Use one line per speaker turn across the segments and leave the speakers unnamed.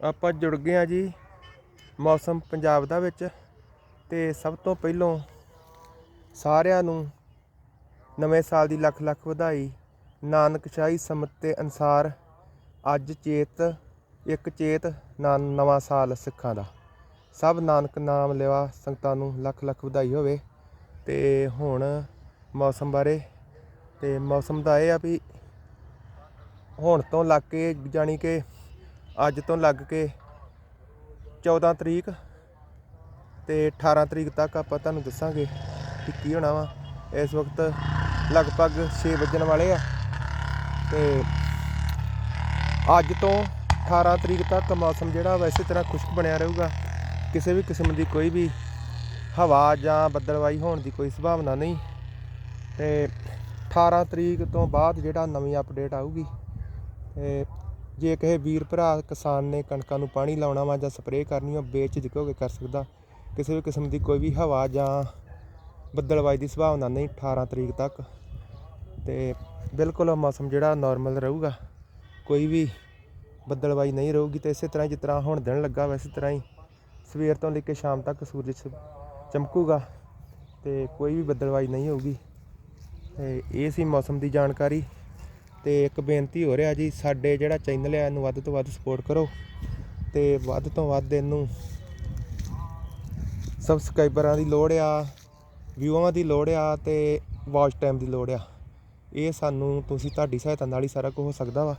ਆਪਾਂ ਜੁੜ ਗਏ ਆ ਜੀ ਮੌਸਮ ਪੰਜਾਬ ਦਾ ਵਿੱਚ ਤੇ ਸਭ ਤੋਂ ਪਹਿਲੋਂ ਸਾਰਿਆਂ ਨੂੰ ਨਵੇਂ ਸਾਲ ਦੀ ਲੱਖ ਲੱਖ ਵਧਾਈ। ਨਾਨਕਸ਼ਾਹੀ ਸਮਤ ਦੇ ਅਨਸਾਰ ਅੱਜ ਚੇਤ, ਇੱਕ ਚੇਤ, ਨਾ- ਨਵਾਂ ਸਾਲ ਸਿੱਖਾਂ ਦਾ। ਸਭ ਨਾਨਕ ਨਾਮ ਲਿਵਾ ਸੰਗਤਾਂ ਨੂੰ ਲੱਖ ਲੱਖ ਵਧਾਈ ਹੋਵੇ ਤੇ ਹੁਣ ਮੌਸਮ ਬਾਰੇ ਤੇ ਮੌਸਮ ਦਾ ਇਹ ਆ ਵੀ ਹੁਣ ਤੋਂ ਲੱਗ ਕੇ ਜਾਣੀ ਕਿ ਅੱਜ ਤੋਂ ਲੱਗ ਕੇ 14 ਤਰੀਕ ਤੇ 18 ਤਰੀਕ ਤੱਕ ਆਪਾਂ ਤੁਹਾਨੂੰ ਦੱਸਾਂਗੇ ਕਿ ਕੀ ਹੋਣਾ ਵਾ। ਇਸ ਵਕਤ ਲਗਭਗ 6 ਵੱਜਣ ਵਾਲੇ ਆ ਤੇ ਅੱਜ ਤੋਂ 18 ਤਰੀਕ ਤੱਕ ਮੌਸਮ ਜਿਹੜਾ ਵੈਸੇ ਤਰ੍ਹਾਂ ਖੁਸ਼ਕ ਬਣਿਆ ਰਹੂਗਾ। ਕਿਸੇ ਵੀ ਕਿਸਮ ਦੀ ਕੋਈ ਵੀ ਹਵਾ ਜਾਂ ਬੱਦਲਵਾਈ ਹੋਣ ਦੀ ਕੋਈ ਸੰਭਾਵਨਾ ਨਹੀਂ। ਤੇ 18 ਤਰੀਕ ਤੋਂ ਬਾਅਦ ਜਿਹੜਾ ਨਵੀਂ ਅਪਡੇਟ ਆਊਗੀ ਤੇ ਜੇ ਕਿਸੇ ਵੀਰ ਭਰਾ, ਕਿਸਾਨ ਨੇ ਕਣਕਾਂ ਨੂੰ ਪਾਣੀ ਲਾਉਣਾ ਵਾ ਜਾਂ ਸਪਰੇਅ ਕਰਨੀ ਉਹ ਬੇਝਿਜਕ ਹੋ ਕੇ ਕਰ ਸਕਦਾ। ਕਿਸੇ ਵੀ ਕਿਸਮ ਦੀ ਕੋਈ ਵੀ ਹਵਾ ਜਾਂ ਬੱਦਲਵਾਈ ਦੀ ਸੰਭਾਵਨਾ ਨਹੀਂ 18 ਤਰੀਕ ਤੱਕ। ਤੇ ਬਿਲਕੁਲ ਮੌਸਮ ਜਿਹੜਾ ਨਾਰਮਲ ਰਹੂਗਾ। ਕੋਈ ਵੀ ਬੱਦਲਵਾਈ ਨਹੀਂ ਰਹੂਗੀ ਤੇ ਇਸੇ ਤਰ੍ਹਾਂ ਜਿਸ ਤਰ੍ਹਾਂ ਹੁਣ ਦਿਨ ਲੱਗਾ ਵੈਸੇ ਤਰ੍ਹਾਂ ਹੀ ਸਵੇਰ ਤੋਂ ਲੈ ਕੇ ਸ਼ਾਮ ਤੱਕ ਸੂਰਜ ਚਮਕੂਗਾ ਤੇ ਕੋਈ ਵੀ ਬੱਦਲਵਾਈ ਨਹੀਂ ਹੋਊਗੀ। ਤੇ ਇਹ ਸੀ ਮੌਸਮ ਦੀ ਜਾਣਕਾਰੀ। ਤੇ ਇੱਕ ਬੇਨਤੀ ਹੋ ਰਿਹਾ ਜੀ, ਸਾਡੇ ਜਿਹੜਾ ਚੈਨਲ ਹੈ ਇਹਨੂੰ ਵੱਧ ਤੋਂ ਵੱਧ ਸਪੋਰਟ ਕਰੋ ਤੇ ਵੱਧ ਤੋਂ ਵੱਧ ਇਹਨੂੰ ਸਬਸਕ੍ਰਾਈਬਰਾਂ ਦੀ ਲੋੜ ਆ ਵਿਊਆਂ ਦੀ ਲੋੜ ਆ ਤੇ ਵਾਚ ਟਾਈਮ ਦੀ ਲੋੜ ਆ। ਇਹ ਸਾਨੂੰ, ਤੁਸੀਂ ਤੁਹਾਡੀ ਸਹਾਇਤਾ ਨਾਲ ਹੀ ਸਾਰਾ ਕੁਝ ਹੋ ਸਕਦਾ ਵਾ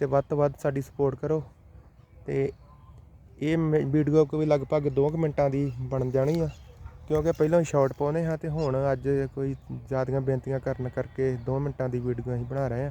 ਤੇ ਵੱਧ ਤੋਂ ਵੱਧ ਸਾਡੀ ਸਪੋਰਟ ਕਰੋ ਤੇ ਇਹ ਮ- ਵੀਡੀਓ ਕੋਈ ਲਗਭਗ 2 ਮਿੰਟਾਂ ਦੀ ਬਣ ਜਾਣੀ ਆ, ਕਿਉਂਕਿ ਪਹਿਲਾਂ ਸ਼ਾਰਟ ਪਾਉਨੇ ਹਾਂ ਤੇ ਹੁਣ ਅੱਜ ਕੋਈ ਜ਼ਿਆਦੀਆਂ ਬੇਨਤੀਆਂ ਕਰਨ ਕਰਕੇ 2 ਮਿੰਟਾਂ ਦੀ ਵੀਡੀਓ ਅਸੀਂ ਬਣਾ ਰਹੇ ਹਾਂ।